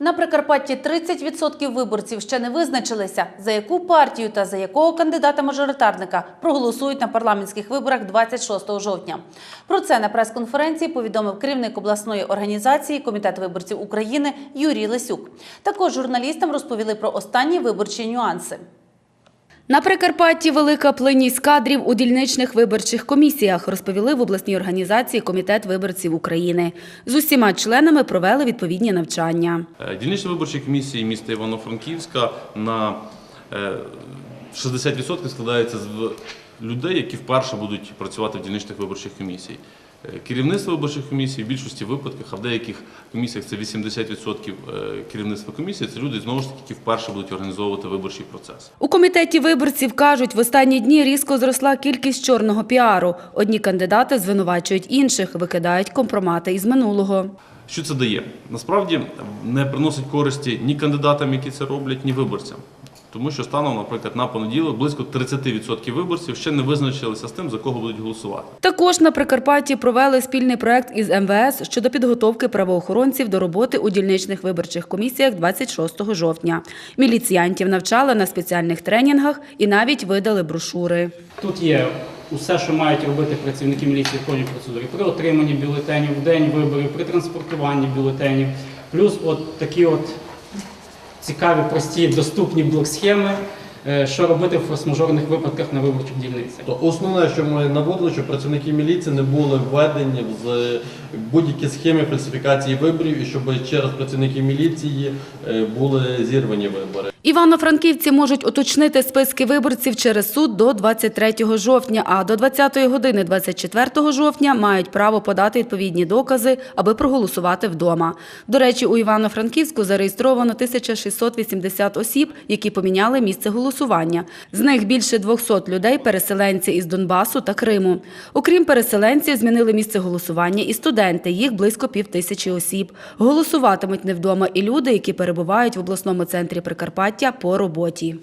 На Прикарпатті 30% виборців ще не визначилися, за яку партію та за якого кандидата-мажоритарника проголосують на парламентських виборах 26 жовтня. Про це на прес-конференції повідомив керівник обласної організації Комітет виборців України Юрій Лисюк. Також журналістам розповіли про останні виборчі нюанси. На Прикарпатті велика плинність кадрів у дільничних виборчих комісіях, розповіли в обласній організації Комітет виборців України. З усіма членами провели відповідні навчання. Е, Дільничні виборчі комісії міста Івано-Франківська на е, 60% складається з людей, які вперше будуть працювати в дільничних виборчих комісіях. Е, Керівництво виборчих комісій в більшості випадках, а в деяких комісіях це 80% е, керівництва комісії, це люди знову ж таки, які вперше будуть організовувати виборчий процес. У комітеті виборців кажуть, в останні дні різко зросла кількість чорного піару. Одні кандидати звинувачують інших, викидають компромати із минулого. Що це дає? Насправді не приносить користі ні кандидатам, які це роблять, ні виборцям. Тому що станом, наприклад, на понеділок близько 30% виборців ще не визначилися з тим, за кого будуть голосувати. Також на Прикарпатті провели спільний проект із МВС щодо підготовки правоохоронців до роботи у дільничних виборчих комісіях 26 жовтня. Міліціянтів навчали на спеціальних тренінгах і навіть видали брошури. Тут є усе, що мають робити працівники міліції в ході процедури при отриманні бюлетенів в день виборів, при транспортуванні бюлетенів. Плюс от такі от цікаві, прості, доступні блок-схеми, е, що робити в форс-мажорних випадках на виборчих дільницях. То основне, що ми наводили, що працівники міліції не були введені в будь-які схеми фальсифікації виборів і щоб через працівників міліції е, були зірвані вибори. Івано-франківці можуть уточнити списки виборців через суд до 23 жовтня, а до 20 години 24 жовтня мають право подати відповідні докази, аби проголосувати вдома. До речі, у Івано-Франківську зареєстровано 1680 осіб, які поміняли місце голосування. З них більше 200 людей – переселенці із Донбасу та Криму. Окрім переселенців, змінили місце голосування і студенти, їх близько півтисячі осіб. Голосуватимуть не вдома і люди, які перебувають в обласному центрі Прикарпаття по роботі.